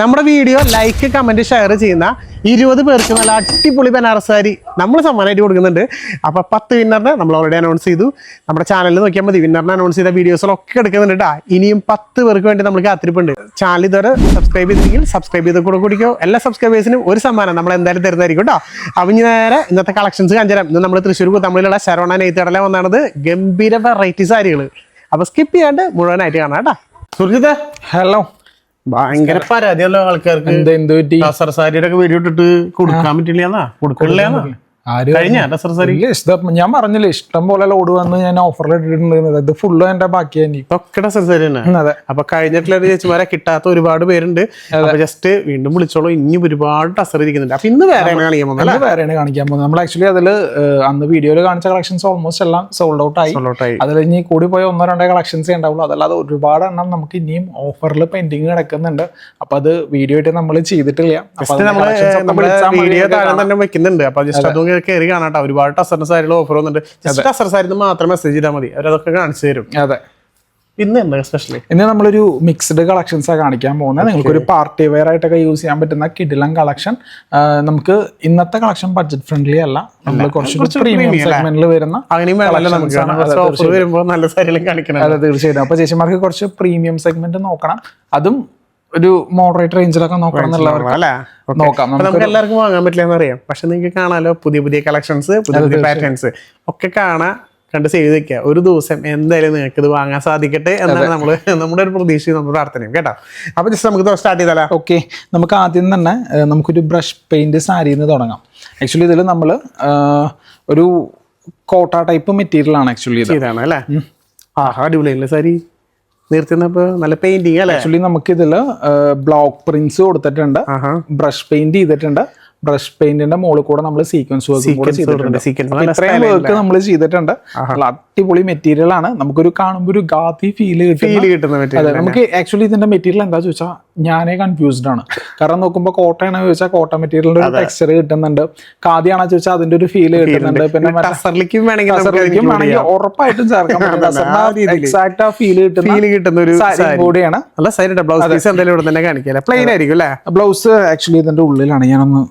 നമ്മുടെ video like comment share ചെയ്യുന്ന ഇരുപത് പേർക്ക് നല്ല അടിപൊളി ബനാറസ് സാരി നമ്മൾ സമ്മാനമായിട്ട് കൊടുക്കുന്നുണ്ട്. അപ്പോൾ പത്ത് വിന്നറിനെ നമ്മൾ ഓൾറെഡി അനൗൺസ് ചെയ്തു. നമ്മുടെ ചാനലിൽ നോക്കിയാൽ മതി. വിന്നറിനെ അനൗൺസ് ചെയ്ത വീഡിയോസിലൊക്കെ എടുക്കുന്നുണ്ട് കേട്ടോ ഇനിയും പത്ത് പേർക്ക് വേണ്ടി നമ്മൾ കാത്തിരിപ്പുണ്ട്. ചാനൽ ഇതുവരെ സബ്സ്ക്രൈബ് ചെയ്തില്ലെങ്കിൽ സബ്സ്ക്രൈബ് ചെയ്ത് കൂടെ കുടിക്കോ. എല്ലാ സബ്സ്ക്രൈബേഴ്സിനും ഒരു സമ്മാനം നമ്മൾ എന്തായാലും തരുന്നതായിരിക്കും കേട്ടോ അപ്പം ഇനി നേരെ ഇന്നത്തെ കളക്ഷൻസ് കാഞ്ചരം ഇന്ന് നമ്മൾ തൃശ്ശൂർ തമിഴിലുള്ള ശരവണ നെയ്ത്തടല വന്നാണത് ഗംഭീര വെറൈറ്റി സാരികൾ അപ്പോൾ സ്കിപ്പ് ചെയ്യാണ്ട് മുഴുവനായിട്ട് കാണാം കേട്ടോ സുർജിത് ഹലോ ഭയങ്കര പരാതിയല്ലോ ആൾക്കാർക്ക് എന്താ എന്ത് പറ്റി? സാരിയുടെ ഒക്കെ വീഡിയോ ഇട്ടിട്ട് കൊടുക്കാൻ പറ്റില്ല കൊടുക്കണില്ലാന്നാ? ഞാൻ പറഞ്ഞില്ലേ ഇഷ്ടം പോലെ ലോഡ് വന്ന് ഞാൻ ഓഫറിൽ ഇട്ടിട്ടുണ്ട് ഇത് ഫുള്ള് എന്റെ ബാക്കിയാണ് തന്നെ. അതെ. അപ്പൊ കഴിഞ്ഞിട്ടുള്ള ചേച്ചിമാരെ കിട്ടാത്ത ഒരുപാട് പേരുണ്ട്. ജസ്റ്റ് വീണ്ടും വിളിച്ചോളൂ. ഇനി ഒരുപാട് ടസർ ഇരിക്കുന്നുണ്ട്. അപ്പൊ ഇന്ന് വേറെ കാണിക്കാൻ പോകുന്നത് അത് വേറെയാണ് കാണിക്കാൻ പോകുന്നത്. നമ്മൾ ആക്ച്വലി അതിൽ അന്ന് വീഡിയോയിൽ കാണിച്ച കളക്ഷൻസ് ഓൾമോസ്റ്റ് എല്ലാം സോൾഡ് ഔട്ട് ആയി. അതിൽ ഇനി കൂടി പോയ ഒന്നോ രണ്ടോ കളക്ഷൻസ് ഉണ്ടാവുള്ളൂ. അതല്ലാതെ ഒരുപാട് എണ്ണം നമുക്ക് ഇനിയും ഓഫറിൽ പെൻഡിങ് കിടക്കുന്നുണ്ട്. അപ്പൊ അത് വീഡിയോ ആയിട്ട് നമ്മൾ ചെയ്തിട്ടില്ല. ഒക്കെ വീഡിയോ തന്നെ വെക്കുന്നുണ്ട്. അപ്പൊ ജസ്റ്റ് അതും കയറി കാണാട്ടോ ഒരുപാട് ടസറിന് സാരികൾ ഓഫർ വന്നിട്ട് ജസ്റ്റ് ടസർ സാരി മാത്രം മെസ്സേജ് ചെയ്താൽ മതി. അവരതൊക്കെ കാണിച്ചു തരും. അതെ. ഇന്ന് എന്താ സ്പെഷ്യൽ ഇന്ന് നമ്മളൊരു മിക്സ്ഡ് കളക്ഷൻസ് ആണ് കാണിക്കാൻ പോകുന്നത്. നിങ്ങൾക്ക് ഒരു പാർട്ടി വെയർ ആയിട്ടൊക്കെ യൂസ് ചെയ്യാൻ പറ്റുന്ന കിഡിലം കളക്ഷൻ നമുക്ക് ഇന്നത്തെ കളക്ഷൻ ബഡ്ജറ്റ് ഫ്രണ്ട്ലി അല്ല. നമ്മൾ കുറച്ച് പ്രീമിയം സെഗ്മെന്റിൽ വരുന്ന നമുക്ക്. അതെ തീർച്ചയായിട്ടും. അപ്പൊ ചേച്ചിമാർക്ക് കുറച്ച് പ്രീമിയം സെഗ്മെന്റ് നോക്കണം. അതും ഒരു മോഡറേറ്റ് റേഞ്ചിലൊക്കെ നോക്കണം എന്നുള്ളവർക്ക് നോക്കാം. നമുക്ക് എല്ലാവർക്കും വാങ്ങാൻ പറ്റില്ല എന്ന് അറിയാം. പക്ഷെ നിങ്ങൾക്ക് കാണാലോ പുതിയ പുതിയ കളക്ഷൻസ് പുതിയ പുതിയ പാറ്റേൺസ് ഒക്കെ കാണാൻ കണ്ട് സേവ് വെക്കുക. ഒരു ദിവസം എന്തായാലും നിങ്ങൾക്ക് ഇത് വാങ്ങാൻ സാധിക്കട്ടെ എന്നാണ് നമ്മൾ നമ്മുടെ ഒരു പ്രതീക്ഷയും നമ്മുടെ പ്രാർത്ഥനയും കേട്ടോ? അപ്പൊ ജസ്റ്റ് നമുക്ക് സ്റ്റാർട്ട് ചെയ്താലോ? ഓക്കെ നമുക്ക് ആദ്യം തന്നെ നമുക്കൊരു ബ്രഷ് പെയിന്റ് സാരിയിൽ നിന്ന് തുടങ്ങാം. ആക്ച്വലി ഇതിൽ നമ്മൾ ഒരു കോട്ട ടൈപ്പ് മെറ്റീരിയൽ ആണ് ആക്ച്വലി ഇത്. ഇതാണ് അല്ലേ? ആഹാ അടിപൊളിയല്ലേ സാരി നിർത്തുന്നപ്പോ നല്ല പെയിന്റിങ് അല്ലേ? ആക്ച്വലി നമുക്ക് ഇതിൽ ബ്ലോക്ക് പ്രിന്റ്സ് കൊടുത്തിട്ടുണ്ട്. ബ്രഷ് പെയിന്റ് ചെയ്തിട്ടുണ്ട്. ബ്രഷ് പെയിന്റിന്റെ മുകളിൽ കൂടെ നമ്മൾ സീക്വൻസ് വർക്ക് കൂടെ ചെയ്തിട്ടുണ്ട്. ഇത്രയും വർക്ക് നമ്മൾ ചെയ്തിട്ടുണ്ട്. അടിപൊളി മെറ്റീരിയൽ ആണ്. നമുക്കൊരു കാണുമ്പോൾ ഒരു ഗാതി ഫീൽ കിട്ടും നമുക്ക് ആക്ച്വലി ഇതിന്റെ മെറ്റീരിയൽ എന്താ ചോദിച്ചാൽ ഞാനേ കൺഫ്യൂസ്ഡ് ആണ്. കാരണം നോക്കുമ്പോൾ കോട്ടയാണോ ചോദിച്ചാൽ കോട്ട മെറ്റീരിയലിന്റെ ഒരു ടെക്സ്ചർ കിട്ടുന്നുണ്ട്. ഖാദിയാണോ ചോദിച്ചാൽ അതിന്റെ ഒരു ഫീൽ കിട്ടുന്നുണ്ട്. പിന്നെ വേണമെങ്കിൽ ഉറപ്പായിട്ടും ചേർക്കാൻ പറ്റും എക്സാക്ട് ആ ഫീൽ കിട്ടുന്ന ഒരു കൂടിയാണ്. നല്ല സൈഡ് ബ്ലൗസ് പീസ് എന്തായാലും ഇവിടെ തന്നെ കാണിക്കല്ലേ പ്ലെയിൻ ആയിരിക്കും അല്ലേ? ബ്ലൗസ് ആക്ച്വലി ഇതിന്റെ ഉള്ളിലാണ്. ഞാനൊന്ന്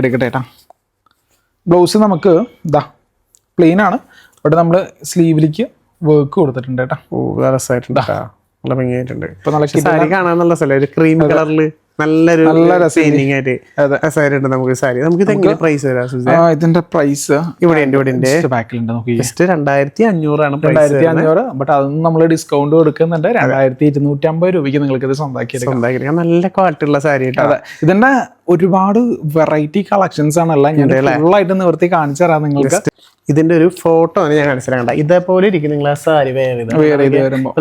എടുക്കട്ടെ ഏട്ടാ ബ്ലൗസ് നമുക്ക് ഇതാ പ്ലെയിൻ ആണ്. ഇവിടെ നമ്മൾ സ്ലീവിലേക്ക് വർക്ക് കൊടുത്തിട്ടുണ്ട് കേട്ടോ ഓ രസമായിട്ടുണ്ട്. നല്ല ഭംഗിയായിട്ടുണ്ട് സാരി കാണാൻ നല്ല സ്ഥലം. ഒരു ക്രീം കളറിൽ നല്ലൊരു പെയിന്റിംഗ് ആയിട്ട് അതെ. സാരി ഉണ്ട് നമുക്ക് സാരി. നമുക്ക് ഇത് എങ്ങനെ പ്രൈസ് വരാം ഇതിന്റെ പ്രൈസ് ഇവിടെ ഉണ്ട് ഇവിടെ ഉണ്ട്. ബാക്കിലുണ്ട് നോക്കി ജസ്റ്റ് രണ്ടായിരത്തി അഞ്ഞൂറാണ് രണ്ടായിരത്തി അഞ്ഞൂറ് ബട്ട് അതൊന്നും നമ്മൾ ഡിസ്കൗണ്ട് കൊടുക്കുന്നുണ്ട്. രണ്ടായിരത്തി ഇരുന്നൂറ്റി അമ്പത് രൂപയ്ക്ക് നിങ്ങൾക്ക് ഇത് സ്വന്തമാക്കിയെടുക്കാം സ്വന്തമാക്കി നല്ല ക്വാളിറ്റി ഉള്ള സാരി അതെ. ഇതിന്റെ ഒരുപാട് വെറൈറ്റി കളക്ഷൻസ് ആണല്ലോ ഞാൻ ഫുൾ ആയിട്ട് നിവർത്തി കാണിച്ചു തരാം നിങ്ങൾക്ക്. ഇതിന്റെ ഒരു ഫോട്ടോ ആണ് ഞാൻ കാണിച്ചു കണ്ട? ഇതേപോലെ ഇരിക്കും നിങ്ങൾ ആ സാരി വേറെ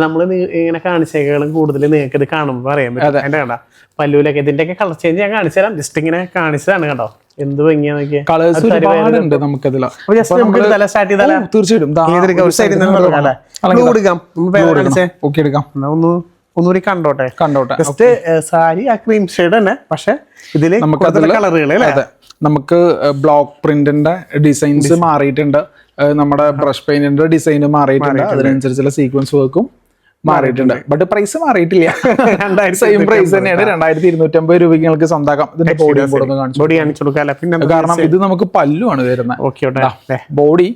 നമ്മൾ ഇങ്ങനെ കാണിച്ചേക്കാളും കൂടുതൽ നിങ്ങൾക്ക് ഇത് കാണുമ്പോൾ അറിയാൻ പറ്റും. എന്റെ കണ്ട? പല്ലൂലൊക്കെ ഇതിന്റെ ഒക്കെ കളർ ചേഞ്ച് ഞാൻ കാണിച്ചു തരാം ജസ്റ്റ് ഇങ്ങനെ കാണിച്ചതാണ് കേട്ടോ എന്ത് ഭംഗിയാ നോക്കിയേ. കളേഴ്സ് ഒരുപാടുണ്ട് നമുക്കതിൽ. അപ്പൊ just നമുക്ക് തല സ്റ്റാർട്ട് ചെയ്താലേ ഓ, തീർച്ചയായിട്ടും. ഒന്ന് ഒന്നുകൂടി കണ്ടോട്ടെ? കണ്ടോട്ടെ. ജസ്റ്റ് സാരി ആ ക്രീം ഷെയ്ഡ് തന്നെ പക്ഷെ ഇതിൽ നമുക്ക് കളറുകൾ നമുക്ക് ബ്ലോക്ക് പ്രിന്റിന്റെ ഡിസൈൻസ് മാറിയിട്ടുണ്ട്. നമ്മുടെ ബ്രഷ് പെയിന്റിന്റെ ഡിസൈൻ മാറിയിട്ടുണ്ട്. അതിനനുസരിച്ചുള്ള സീക്വൻസ് വർക്കും മാറിയിട്ടുണ്ട്. ബട്ട് പ്രൈസ് മാറിയിട്ടില്ല. സെയിം പ്രൈസ് തന്നെയാണ്. രണ്ടായിരത്തി ഇരുന്നൂറ്റി അമ്പത് രൂപയ്ക്ക് നിങ്ങൾക്ക് സ്വന്തമാക്കാം. ഇതിന്റെ ബോഡി ബോഡി കാണിച്ചു കൊടുക്കാം പിന്നെ കാരണം ഇത് നമുക്ക് പല്ലുമാണ് വരുന്നത്. ബോഡി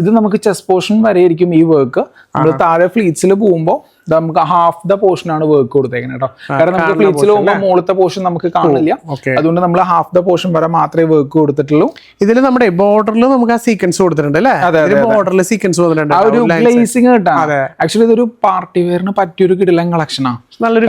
ഇത് നമുക്ക് ചെസ് പോർഷൻ വരെ ആയിരിക്കും ഈ വർക്ക് നമ്മൾ താഴെ ഫ്ലീറ്റ്സിൽ പോകുമ്പോൾ നമുക്ക് ഹാഫ് ദ പോർഷൻ ആണ് വർക്ക് കൊടുത്തേക്കുന്നത് കേട്ടോ കാരണം നമുക്ക് ഫ്ലിച്ചിൽ പോകുമ്പോൾ മുകളത്തെ പോർഷൻ നമുക്ക് കാണില്ല. അതുകൊണ്ട് നമ്മൾ ഹാഫ് ദ പോർഷൻ വരെ മാത്രമേ വർക്ക് കൊടുത്തിട്ടുള്ളൂ. ഇതിൽ നമ്മുടെ ബോർഡറിൽ നമുക്ക് ആ സീക്വൻസ് കൊടുത്തിട്ടുണ്ട് അല്ലേ? ബോർഡറിൽ സീക്വൻസ് ആ ഒരു ഗ്ലേസിങ് കിട്ടാൻ ആക്ച്വലി ഇതൊരു പാർട്ടി വെയറിന് പറ്റിയൊരു കിടിലൻ കളക്ഷനാണ് നല്ലൊരു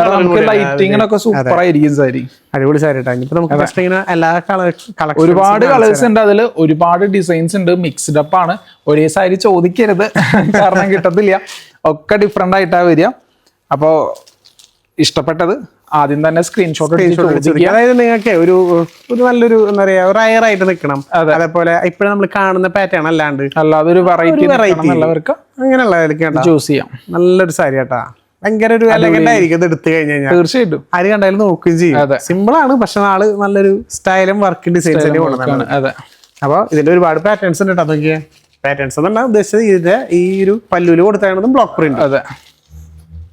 ലൈറ്റിങ്ങിനൊക്കെ സൂപ്പർ ആയിരിക്കും സാരി. അടിപൊളി സാരി കേട്ടോ നമുക്ക് ഇങ്ങനെ എല്ലാ കളക്ഷൻ ഒരുപാട് കളേഴ്സ് ഉണ്ട്. അതിൽ ഒരുപാട് ഡിസൈൻസ് ഉണ്ട്. മിക്സ്ഡ് അപ്പ് ആണ്. ഒരേ സാരി ചോദിക്കരുത്. കാരണം കിട്ടത്തില്ല. ഒക്കെ ഡിഫറെന്റ് ആയിട്ടാ വരിക. അപ്പോ ഇഷ്ടപ്പെട്ടത് ആദ്യം തന്നെ സ്ക്രീൻഷോട്ട് അതായത് നിങ്ങൾക്ക് ഒരു ഒരു നല്ലൊരു എന്താ പറയാ റയർ ആയിട്ട് നിൽക്കണം. അതേപോലെ ഇപ്പോഴും നമ്മൾ കാണുന്ന പാറ്റേൺ അല്ലാണ്ട്. അല്ലാതെ ഒരു വെറൈറ്റി വെറൈറ്റി ഉള്ളവർക്ക് അങ്ങനെയുള്ള ചൂസ് ചെയ്യാം. നല്ലൊരു സാരി കേട്ടാ. ഭയങ്കര ഒരു എലഗന്റ് ആയിരിക്കും എടുത്തു കഴിഞ്ഞു കഴിഞ്ഞാൽ. തീർച്ചയായിട്ടും. ആര് കണ്ടാലും നോക്കുകയും ചെയ്യും. സിമ്പിൾ ആണ് പക്ഷെ നാൾ നല്ലൊരു സ്റ്റൈലും വർക്ക് ഡിസൈൻസ് അതെ. അപ്പൊ ഇതിന്റെ ഒരുപാട് പാറ്റേൺസ് ഉണ്ട് കേട്ടോ നോക്കിയേ. പാറ്റേൺസ് എന്നാ ഉദ്ദേശിച്ചത്? ഇതിന്റെ ഈ ഒരു പല്ലുവിൽ കൊടുത്താണതും ബ്ലോക്ക് പ്രിന്റ് അതെ.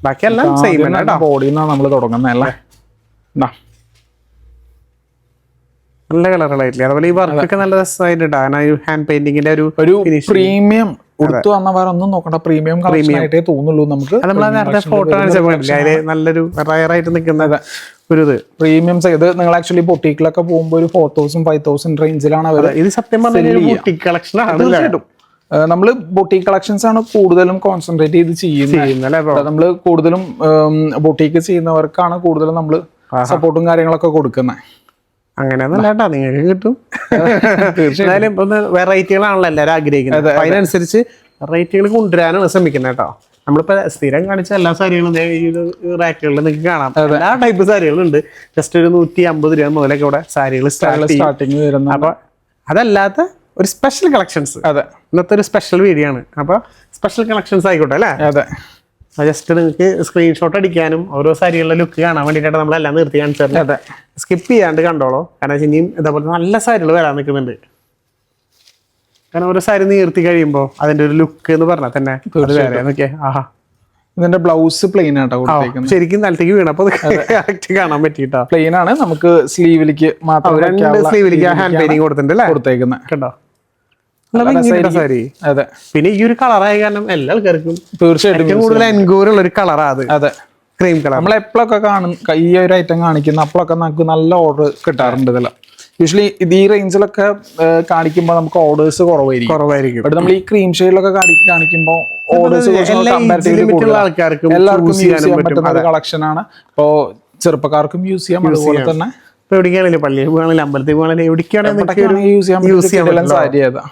ബാക്കിയെല്ലാം സെയിം ആണ് കേട്ടോ. ബോഡിയിൽ നിന്നാണ് നമ്മൾ തുടങ്ങുന്നത് അല്ലേ? ദാ. നല്ല കളറുകളായിട്ടില്ലേ അതുപോലെ ഈ വർക്കൊക്കെ നല്ല രസമായിട്ടുണ്ട് ഈ ഹാൻഡ് പെയിന്റിങ്ങിന്റെ ഒരു ഒരു പ്രീമിയം ഉടുത്തു വന്ന വേറെ ഒന്നും നോക്കണ്ട. പ്രീമിയം ആയിട്ടേ തോന്നുള്ളൂ നമുക്ക്. നമ്മൾ നേരത്തെ ഫോട്ടോ കാണിച്ചപ്പോൾ നല്ലൊരു അതിൽ നല്ലൊരു റയറായിട്ട് നിൽക്കുന്ന ഒരു ഇത്. പ്രീമിയം ഇത് നിങ്ങൾ ആക്ച്വലി ബൊട്ടീക്കിലൊക്കെ പോകുമ്പോൾ ഒരു ഫോർ തൗസൻഡ് ഫൈവ് തൗസൻഡ് റേഞ്ചിലാണ് അവർ ഇത് സത്യം പറഞ്ഞാൽ ബുട്ടിക് കളക്ഷൻ ആണ് തീർച്ചയായിട്ടും. നമ്മൾ ബൊട്ടീക്ക് കളക്ഷൻസ് ആണ് കൂടുതലും കോൺസെൻട്രേറ്റ് ചെയ്ത് ചെയ്യുന്നത്. നമ്മൾ കൂടുതലും ബൊട്ടീക്ക് ചെയ്യുന്നവർക്കാണ് കൂടുതലും നമ്മൾ സപ്പോർട്ടും കാര്യങ്ങളൊക്കെ കൊടുക്കുന്നത്. അങ്ങനെയൊന്നും കേട്ടോ നിങ്ങൾക്ക് കിട്ടും. എന്തായാലും ഒന്ന് വെറൈറ്റികളാണല്ലോ എല്ലാവരും ആഗ്രഹിക്കുന്നത്. അതിനനുസരിച്ച് വെറൈറ്റികൾ കൊണ്ടുവരാനാണ് ശ്രമിക്കുന്നത് കേട്ടോ. നമ്മളിപ്പോ സ്ഥിരം കാണിച്ച എല്ലാ സാരികളും ഈ റാക്കുകളിൽ നിങ്ങൾക്ക് കാണാം. എല്ലാ ടൈപ്പ് സാരികളുണ്ട്. ജസ്റ്റ് ഒരു നൂറ്റി അമ്പത് രൂപ മുതലൊക്കെ ഇവിടെ സാരികൾ സ്റ്റാർട്ടിങ് അപ്പൊ അതല്ലാത്ത ഒരു സ്പെഷ്യൽ കളക്ഷൻസ് അതെ. ഇന്നത്തെ ഒരു സ്പെഷ്യൽ വീഡിയോ ആണ്. അപ്പൊ സ്പെഷ്യൽ കളക്ഷൻസ് ആയിക്കോട്ടെ അല്ലേ? അതെ. ജസ്റ്റ് നിങ്ങൾക്ക് സ്ക്രീൻഷോട്ട് അടിക്കാനും ഓരോ സാരികളുടെ ലുക്ക് കാണാൻ വേണ്ടിയിട്ടാണ് നമ്മളെല്ലാം നിർത്തി കാണിച്ചത് അതെ. സ്കിപ്പ് ചെയ്യാണ്ട് കണ്ടോളോ. കാരണം ഇനിയും ഇതേപോലെ നല്ല സാരികൾ വരാൻ നിൽക്കുന്നുണ്ട്. കാരണം ഓരോ സാരി നീർത്തി കഴിയുമ്പോൾ അതിന്റെ ഒരു ലുക്ക് എന്ന് പറഞ്ഞാൽ തന്നെ ആഹാ. ഇതിന്റെ ബ്ലൗസ് പ്ലെയിൻ ആട്ടോ ശരിക്കും നിലത്തേക്ക് വീണപ്പോ കറക്റ്റ് കാണാൻ പറ്റിട്ടാ പ്ലെയിൻ ആണ്. നമുക്ക് സ്ലീവിലേക്ക് മാത്രം സ്ലീവിലേക്ക് ഹാൻഡ് പെയിന്റിങ് കൊടുത്തിട്ടുണ്ട് അല്ലേ? കൊടുത്തേക്കുന്നത്. സാരി അതെ. പിന്നെ ഈ ഒരു കളറായ കാരണം എല്ലാ ആൾക്കാർക്കും തീർച്ചയായിട്ടും കൂടുതൽ എൻക്വയറി ഉള്ള ഒരു കളറാ അത്. അതെ. ക്രീം കളർ നമ്മൾ എപ്പോഴൊക്കെ കാണും ഈ ഒരു ഐറ്റം കാണിക്കുന്ന അപ്പോഴൊക്കെ നമുക്ക് നല്ല ഓർഡർ കിട്ടാറുണ്ട് ഇതെല്ലാം. യൂഷ്വലി ഇത് ഈ റേഞ്ചിലൊക്കെ കാണിക്കുമ്പോൾ നമുക്ക് ഓർഡേഴ്സ് കുറവായിരിക്കും. കുറവായിരിക്കും. ബട്ട് നമ്മൾ ഈ ക്രീം ഷെയ്ഡിലൊക്കെ കാണിക്കുമ്പോൾ ഓർഡേഴ്സ് എല്ലാവർക്കും യൂസ് ചെയ്യാൻ പറ്റുന്ന ഒരു കളക്ഷൻ ആണ്. ഇപ്പോ ചെറുപ്പക്കാർക്കും യൂസ് ചെയ്യാം. അതുപോലെ തന്നെ ഇപ്പൊ എവിടേക്കാണെങ്കിലും പള്ളിയിൽ പോകുകയാണെങ്കിലും അമ്പലത്തിൽ പോകുകയാണെങ്കിലും എവിടേക്കാണെങ്കിലും യൂസ് ചെയ്യാൻ പറ്റുന്ന സാരി ഏതാ?